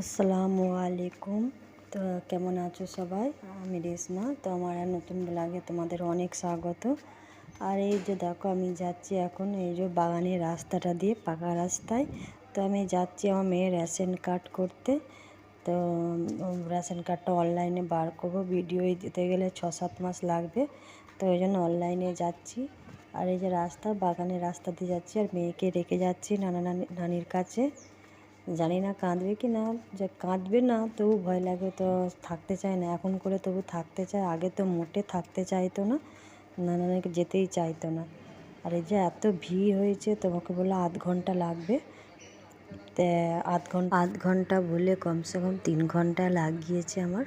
আসসালামু আলাইকুম। তো কেমন আছো সবাই? আমি রেশমা। তো আমার নতুন ব্লগে তোমাদের অনেক স্বাগত। আর এই যে দেখো, আমি যাচ্ছি এখন এই যে বাগানের রাস্তাটা দিয়ে, পাকা রাস্তায়। তো আমি যাচ্ছি আমার মেয়ের রেশন কার্ড করতে। তো রেশন কার্ডটা অনলাইনে বার করব। ভিডিও দিতে গেলে ছ সাত মাস লাগবে। তো ওই জন্য অনলাইনে যাচ্ছি। আর এই যে রাস্তা, বাগানের রাস্তা দিয়ে যাচ্ছি। আর মেয়েকে রেখে যাচ্ছি নানা নানি, নানির কাছে। জানি না কাঁদবে কি না যে কাঁদবে না তবু ভয় লাগে তো থাকতে চায় না। এখন করে তবু থাকতে চায়, আগে তো মোটে থাকতে চাইতো না নানা নানিকে যেতেই চাইতো না। আর এই যে এত ভিড় হয়েছে, তোমাকে বলল আধ ঘণ্টা লাগবে। তে আধ ঘণ্টা আধ ঘণ্টা বলে কমসে কম তিন ঘণ্টা লাগিয়েছে আমার।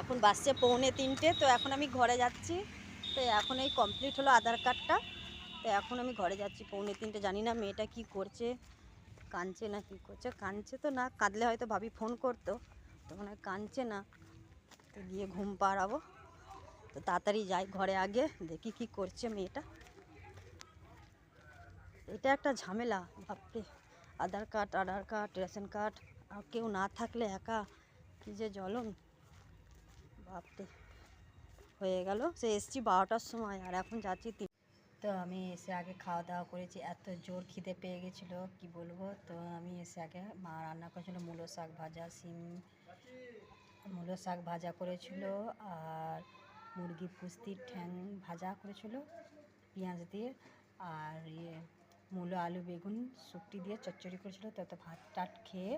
এখন বাসছে পৌনে তিনটে, তো এখন আমি ঘরে যাচ্ছি। তো এখন এই কমপ্লিট হলো আধার কার্ডটা। তো এখন আমি ঘরে যাচ্ছি, পৌনে তিনটে, জানি না মেয়েটা কি করছে, কাঁদছে না কি করছে। কাঁদছে তো না, কাঁদলে হয়তো ভাবি ফোন করতো, তো মনে হয় কাঁদছে না। তো গিয়ে ঘুম পাড়াবো। তো তাড়াতাড়ি যাই ঘরে আগে, দেখি কি করছে মেয়েটা। এটা একটা ঝামেলা ভাবতে Aadhaar card Aadhaar card, ration card, আর কেউ না থাকলে একা, কী যে জ্বলন। বাপরে। হয়ে গেল। সে এসছি বারোটার সময়, আর এখন যাচ্ছি তিন তো আমি এসে আগে খাওয়া দাওয়া করেছি, এত জোর খিদে পেয়ে গেছিল, কি বলব? তো আমি এসে আগে মা রান্না করেছিল মূলো শাক ভাজা, সিম মূলো শাক ভাজা করেছিল, আর মুরগি পুস্তির ঠ্যাং ভাজা করেছিল, পেঁয়াজ দিয়ে, আর ইয়ে মূলো, আলু, বেগুন শুকটি দিয়ে চচ্চড়ি করেছিল। তো তো ভাত টাট খেয়ে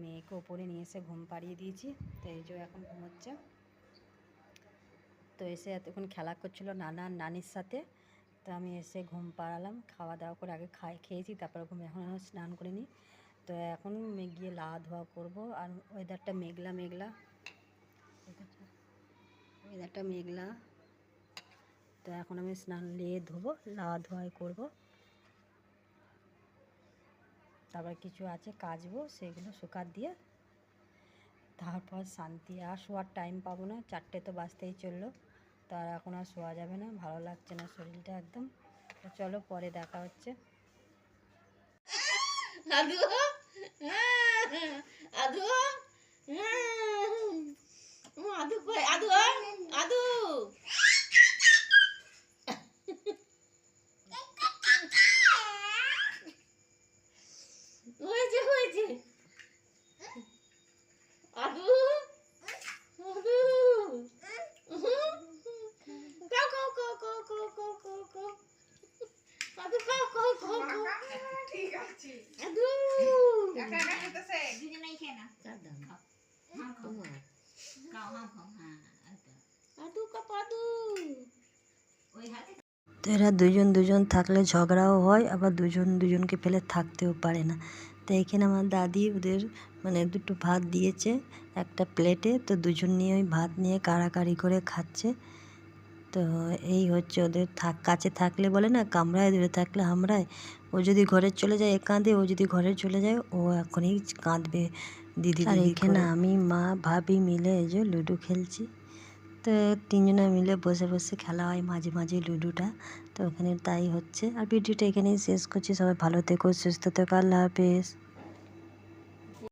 মেয়েকে ওপরে নিয়ে এসে ঘুম পাড়িয়ে দিয়েছি, তো এই যে এখন ঘুমোচ্ছে। তো এসে এতক্ষণ খেলা করছিল নানা নানির সাথে। তো আমি এসে ঘুম পাড়ালাম, খাওয়া দাওয়া করে আগে খাই, খেয়েছি, তারপর ঘুম এখন স্নান করে নিই তো এখন গিয়ে লা ধোয়া করব আর ওয়েদারটা মেঘলা মেঘলা। ওয়েদারটা মেঘলা। তো এখন আমি স্নান নিয়ে ধোবো লা ধোয়াই করব। তারপর কিছু আছে, কাচবো, সেগুলো শুকাত দিয়ে তারপর শান্তি, আর শোয়ার টাইম পাবো না। চারটে তো বাজতেই চলল। তো আর এখন আর শোয়া যাবে না, ভালো লাগছে না শরীরটা একদম। তো চলো পরে দেখা হচ্ছে। আদু আদু ঠিক আছে। আদু। টাকা দেখাতেছে আদু কাপাদু তো এরা দুজন দুজন থাকলে ঝগড়াও হয় আবার দুজন দুজনকে ফেলে থাকতেও পারে না। তো এখানে আমার দাদি ওদের মানে দুটো ভাত দিয়েছে একটা প্লেটে তো দুজন নিয়ে ওই ভাত নিয়ে কাড়াকাড়ি করে খাচ্ছে। তো এই হচ্ছে ওদের থাক কাছে থাকলে বলে না কামড়ায় দূরে থাকলে হামড়ায় ও যদি ঘরে চলে যায় এ কাঁদে ও যদি ঘরে চলে যায় ও এখনই কাঁদবে। দিদি আর এখানে আমি মা ভাবি মিলে এই যে লুডো খেলছি। তো তিনজনে মিলে বসে বসে খেলা হয় মাঝে মাঝে লুডোটা। তো ওখানে তাই হচ্ছে। আর ভিডিওটা এখানেই শেষ করছি। সবাই ভালো থেকো সুস্থ থেকো। আল্লাহ হাফেজ।